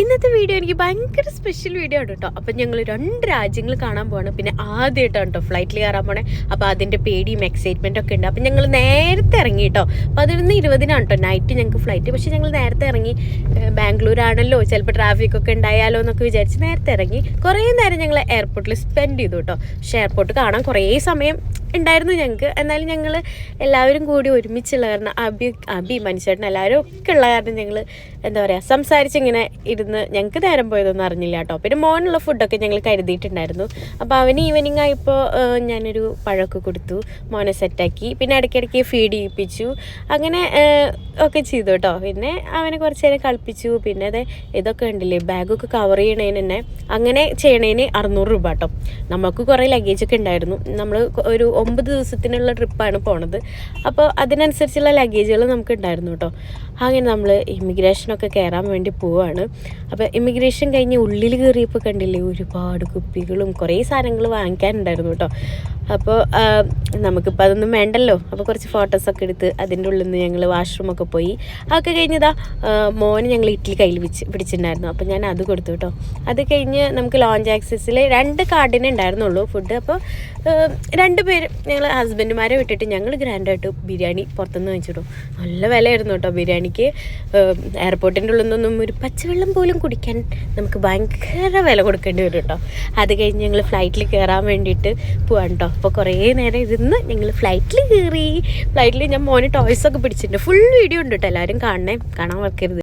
ഇന്നത്തെ വീഡിയോ എനിക്ക് ഭയങ്കര സ്പെഷ്യൽ വീഡിയോ ആണ് കേട്ടോ അപ്പം ഞങ്ങൾ രണ്ട് രാജ്യങ്ങൾ കാണാൻ പോകണം പിന്നെ ആദ്യമായിട്ടാണ് കേട്ടോ ഫ്ലൈറ്റിൽ കയറാൻ പോണേ. അപ്പോൾ അതിന്റെ പേടിയും എക്സൈറ്റ്മെന്റും ഒക്കെ ഉണ്ട്. അപ്പം ഞങ്ങൾ നേരത്തെ ഇറങ്ങി കേട്ടോ പതിനൊന്ന് ഇരുപതിനാണ് കേട്ടോ നൈറ്റ് ഞങ്ങൾക്ക് ഫ്ലൈറ്റ് പക്ഷേ ഞങ്ങൾ നേരത്തെ ഇറങ്ങി. ബാംഗ്ലൂരാണല്ലോ. ചിലപ്പോൾ ട്രാഫിക് ഒക്കെ ഉണ്ടായാലോ എന്നൊക്കെ വിചാരിച്ച് നേരത്തെ ഇറങ്ങി. കുറേ നേരം ഞങ്ങൾ എയർപോർട്ടിൽ സ്പെൻഡ് ചെയ്തു കേട്ടോ പക്ഷേ എയർപോർട്ട് കാണാൻ കുറേ സമയം ഉണ്ടായിരുന്നു ഞങ്ങൾക്ക് എന്നാലും ഞങ്ങൾ എല്ലാവരും കൂടി ഒരുമിച്ചുള്ള കാരണം അബി അബി മനുഷ്യേട്ടൻ എല്ലാവരും ഒക്കെ ഉള്ള കാരണം ഞങ്ങൾ എന്താ പറയുക സംസാരിച്ചിങ്ങനെ ഇരുന്ന് ഞങ്ങൾക്ക് നേരം പോയതൊന്നും അറിഞ്ഞില്ല കേട്ടോ. പിന്നെ മോനുള്ള ഫുഡൊക്കെ ഞങ്ങൾ കരുതിയിട്ടുണ്ടായിരുന്നു. അപ്പോൾ അവന് ഈവനിങ് ആയപ്പോൾ ഞാനൊരു പഴമൊക്കെ കൊടുത്തു. മോനെ സെറ്റാക്കി പിന്നെ ഇടയ്ക്കിടയ്ക്ക് ഫീഡ് ചെയ്യിപ്പിച്ചു. അങ്ങനെ ഒക്കെ ചെയ്തു കേട്ടോ. പിന്നെ അവനെ കുറച്ച് നേരം കളിപ്പിച്ചു. പിന്നെ അതെ ഇതൊക്കെ ഉണ്ടല്ലേ ബാഗൊക്കെ കവർ ചെയ്യണേന് തന്നെ. അങ്ങനെ ചെയ്യണേന് അറുന്നൂറ് രൂപ കേട്ടോ. നമുക്ക് കുറേ ലഗേജ് ഒക്കെ ഉണ്ടായിരുന്നു. നമ്മൾ ഒരു ഒമ്പത് ദിവസത്തിനുള്ള ട്രിപ്പാണ് പോണത്. അപ്പോൾ അതിനനുസരിച്ചുള്ള ലഗേജുകൾ നമുക്ക് ഉണ്ടായിരുന്നു കേട്ടോ. അങ്ങനെ നമ്മൾ ഇമിഗ്രേഷനൊക്കെ കയറാൻ വേണ്ടി പോവാണ്. അപ്പോൾ ഇമിഗ്രേഷൻ കഴിഞ്ഞ് ഉള്ളിൽ കയറിയപ്പോൾ കണ്ടില്ലേ ഒരുപാട് കുപ്പികളും കുറേ സാധനങ്ങൾ വാങ്ങിക്കാനുണ്ടായിരുന്നു കേട്ടോ. അപ്പോൾ നമുക്കിപ്പോൾ അതൊന്നും വേണ്ടല്ലോ. അപ്പോൾ കുറച്ച് ഫോട്ടോസൊക്കെ എടുത്ത് അതിന്റെ ഉള്ളിൽ നിന്ന് ഞങ്ങൾ വാഷ്റൂമൊക്കെ പോയി. അതൊക്കെ കഴിഞ്ഞതാ മോന് ഞങ്ങൾ ഇഡ്ഡലി കയ്യിൽ പിടിച്ച് പിടിച്ചിട്ടുണ്ടായിരുന്നു. അപ്പോൾ ഞാൻ അത് കൊടുത്തു കേട്ടോ. അത് കഴിഞ്ഞ് നമുക്ക് ലോഞ്ച് ആക്സസിൽ രണ്ട് കാർഡിനെ ഉണ്ടായിരുന്നുള്ളൂ ഫുഡ് അപ്പോൾ രണ്ട് പേര് ഞങ്ങൾ ഹസ്ബൻഡുമാരെ വിട്ടിട്ട് ഞങ്ങൾ ഗ്രാൻഡായിട്ട് ബിരിയാണി പുറത്തുനിന്ന് വാങ്ങിച്ചിടും നല്ല വിലയായിരുന്നു കേട്ടോ ബിരിയാണിക്ക്. എയർപോർട്ടിന്റെ ഉള്ളിൽ നിന്നൊന്നും ഒരു പച്ചവെള്ളം പോലും കുടിക്കാൻ നമുക്ക് ഭയങ്കര വില കൊടുക്കേണ്ടി വരും കേട്ടോ. അത് കഴിഞ്ഞ് ഞങ്ങൾ ഫ്ലൈറ്റിൽ കയറാൻ വേണ്ടിയിട്ട് പോവാണ് കേട്ടോ. അപ്പോൾ കുറേ നേരം ഇരുന്ന് ഞങ്ങൾ ഫ്ലൈറ്റിൽ കയറി. ഫ്ലൈറ്റിൽ ഞാൻ മോന് ടോയ്സ് ഒക്കെ പിടിച്ചിട്ടുണ്ട്. ഫുൾ വീഡിയോ ഉണ്ട് കേട്ടോ എല്ലാവരും കാണണേ. കാണാൻ മറക്കരുത്